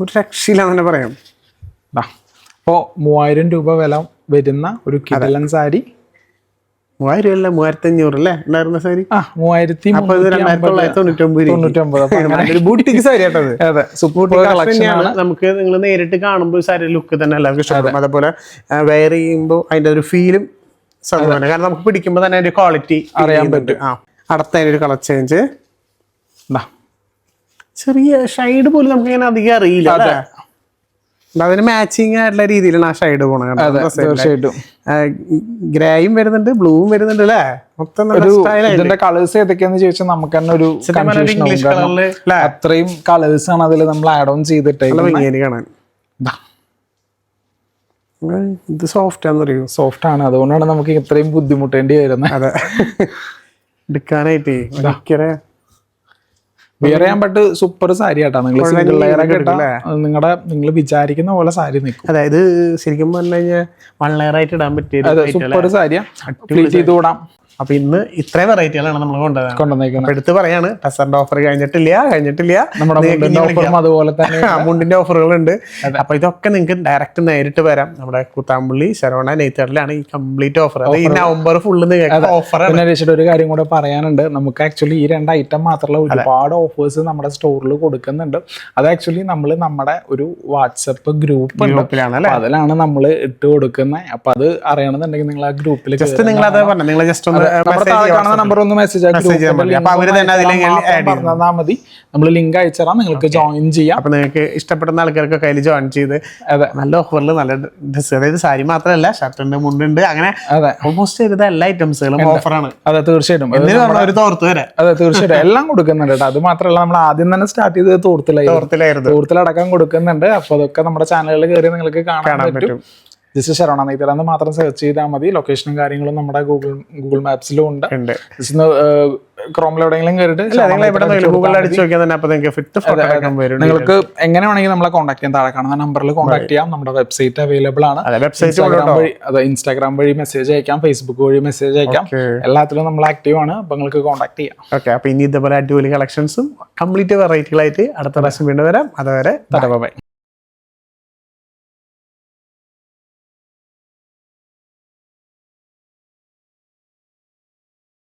ഒരു രക്ഷയില്ലാന്ന് തന്നെ പറയാം. അപ്പോൾ മൂവായിരം രൂപ വില വരുന്ന ഒരു കിടലൻ സാരി. മൂവായിരം അല്ല മൂവായിരത്തി അഞ്ഞൂറ് അല്ലേ ഉണ്ടായിരുന്ന സാരി? ആ മൂവായിരത്തി ബൂട്ടിക്ക് സാരി അതെ നമുക്ക് നിങ്ങൾ നേരിട്ട് കാണുമ്പോൾ സാരി ലുക്ക് തന്നെ എല്ലാവർക്കും ഇഷ്ടപ്പെടും. അതേപോലെ വെയർ ചെയ്യുമ്പോൾ അതിന്റെ ഒരു ഫീലും സംഭവമാണ്. കാരണം നമുക്ക് പിടിക്കുമ്പോൾ തന്നെ അതിന്റെ ക്വാളിറ്റി അറിയാൻ പറ്റും. ആ. അടുത്ത ഒരു കളർ ചേഞ്ച് ചെറിയ ഷൈഡ് പോലും നമുക്ക് ഇങ്ങനെ അധികം അറിയില്ല അതിന് മാച്ചിങ് ആയിട്ടുള്ള രീതിയിലാണ് ആ ഷൈഡ് പോണത് തീർച്ചയായിട്ടും. ഗ്രേയും വരുന്നുണ്ട് ബ്ലൂവും വരുന്നുണ്ട് അല്ലേ? മൊത്തം ഇതിന്റെ കളേഴ്സ് ഏതൊക്കെയാന്ന് ചോദിച്ചാൽ നമുക്ക് തന്നെ ഒരു അത്രയും കളേഴ്സ് ആണ് അതിൽ നമ്മൾ ആഡ് ഓൺ ചെയ്തിട്ട് കാണാൻ. ഇത് സോഫ്റ്റ് ആണെന്ന് പറയും സോഫ്റ്റ് ആണ്. അതുകൊണ്ടാണ് നമുക്ക് ഇത്രയും ബുദ്ധിമുട്ടേണ്ടി വരുന്നത് അതെ. എടുക്കാനായിട്ടേ ഭയങ്കര വിയർ ചെയ്യാൻ പറ്റ് സൂപ്പർ സാരി ആട്ടാ നിങ്ങൾ സിംഗിൾ ലെയർ ഒക്കെ ഇട്ടാ നിങ്ങളുടെ നിങ്ങൾ വിചാരിക്കുന്ന പോലെ സാരി നിൽക്കും അതായത് ശരിക്കും പറഞ്ഞു കഴിഞ്ഞാൽ വൺ ലെയർ ആയിട്ട് ഇടാൻ പറ്റിയ? സൂപ്പർ സാരിയാ ചെയ്ത് വിടാം അപ്പൊ ഇന്ന് ഇത്രയും വെറൈറ്റികളാണ് നമ്മൾ കൊണ്ടുവന്നത്. കൊണ്ടുവന്നേക്കുന്നത്. എടുത്ത് പറയാണ് ടെസറിന്റെ ഓഫർ കഴിഞ്ഞിട്ടില്ല കഴിഞ്ഞിട്ടില്ല. നമ്മുടെ അതുപോലെ തന്നെ മുണ്ടിന്റെ ഓഫറുകൾ ഉണ്ട് അപ്പൊ ഇതൊക്കെ നിങ്ങൾക്ക് ഡയറക്റ്റ് നേരിട്ട് വരാം. നമ്മുടെ കൂത്താമ്പള്ളി ശരവണ നെയ്ത്തറിലാണ് ഈ കംപ്ലീറ്റ് ഓഫർ അത് ഈ നവംബർ ഫുള്ള് ഓഫർ ഒരു കാര്യം കൂടെ പറയാനുണ്ട്. നമുക്ക് ആക്ച്വലി ഈ രണ്ട് ഐറ്റം മാത്രമല്ല ഒരുപാട് ഓഫേഴ്സ് നമ്മുടെ സ്റ്റോറിൽ കൊടുക്കുന്നുണ്ട്. അത് ആക്ച്വലി നമ്മൾ നമ്മുടെ ഒരു വാട്സപ്പ് ഗ്രൂപ്പ് ഗ്രൂപ്പിലാണ് അതിലാണ് നമ്മൾ ഇട്ട് കൊടുക്കുന്നത് അപ്പൊ അത് അറിയണമെന്നുണ്ടെങ്കിൽ നിങ്ങൾ ആ ഗ്രൂപ്പിൽ ജസ്റ്റ് നിങ്ങൾ അതേ പറഞ്ഞു. നിങ്ങൾ ജസ്റ്റ് ഒന്ന് കാണുന്ന നമ്പർ ഒന്ന് മെസ്സേജ് ചെയ്യാൻ മതി. നമ്മൾ ലിങ്ക് അയച്ചാൽ നിങ്ങൾക്ക് ജോയിൻ ചെയ്യാം. അപ്പൊ നിങ്ങൾക്ക് ഇഷ്ടപ്പെടുന്ന ആൾക്കാർക്ക് കയ്യിൽ ജോയിൻ ചെയ്ത് നല്ല ഓഫറിൽ നല്ല ഡ്രസ് അതായത് സാരി മാത്രമല്ല ഷർട്ടുണ്ട് മുണ്ടുണ്ട് അങ്ങനെ ഓൾമോസ്റ്റ് ചെയ്ത എല്ലാ ഐറ്റംസുകളും ഓഫറാണ് അതെ തീർച്ചയായിട്ടും. അത് ഒരു തോർത്ത് വരെ. അതെ തീർച്ചയായിട്ടും. എല്ലാം കൊടുക്കുന്നുണ്ട് കേട്ടോ. അത് മാത്രമല്ല നമ്മൾ ആദ്യം തന്നെ സ്റ്റാർട്ട് ചെയ്തത് തോർത്തിലായിരുന്നു. തോർത്തിലായിരുന്നു. തോർത്തിലടക്കം കൊടുക്കുന്നുണ്ട്. അപ്പൊ അതൊക്കെ നമ്മുടെ ചാനലുകളിൽ കയറി നിങ്ങൾക്ക് കാണാൻ പറ്റും. ജസ്റ്റ് ശരവണ നെയ്ത്തലെന്ന് മാത്രം സെർച്ച് ചെയ്താൽ മതി. ലൊക്കേഷനും കാര്യങ്ങളും നമ്മുടെ ഗൂഗിൾ ഗൂഗിൾ മാപ്സിലും ഉണ്ട്. ഉണ്ട്. ജസ്റ്റ് ഒന്ന് ക്രോമിൽ എവിടെയെങ്കിലും കയറിയിട്ട് അല്ല നിങ്ങൾ ഇവിടെ ഗൂഗിളിൽ അടിച്ചു നോക്കിയാൽ തന്നെ അപ്പൊ നിങ്ങൾക്ക് ഫിറ്റ് ഫോട്ടോ എടുക്കാൻ വരും നിങ്ങൾക്ക് എങ്ങനെ വേണമെങ്കിൽ നമ്മളെ കോൺടാക്ട് ചെയ്യാം. താഴെ കാണുന്ന നമ്പറിൽ കോൺടാക്ട് ചെയ്യാം. നമ്മുടെ വെബ്സൈറ്റ് അവൈലബിൾ ആണ്. വെബ്സൈറ്റ് ഇൻസ്റ്റാഗ്രാം വഴി അതെ ഇൻസ്റ്റാഗ്രാം വഴി മെസ്സേജ് അയക്കാം. ഫേസ്ബുക്ക് വഴി മെസ്സേജ് അയക്കാം. എല്ലാത്തിലും നമ്മൾ ആക്റ്റീവ് ആണ്. അപ്പൊ നിങ്ങൾക്ക് കോൺടാക്ട് ചെയ്യാം. ഓക്കെ അപ്പൊ ഇനി ഇതേപോലെ അടിപൊളി കളക്ഷൻസും കംപ്ലീറ്റ് വെറൈറ്റികളായിട്ട് അടുത്ത പ്രാവശ്യം വീണ്ടും വരാം. അതുവരെ തടവ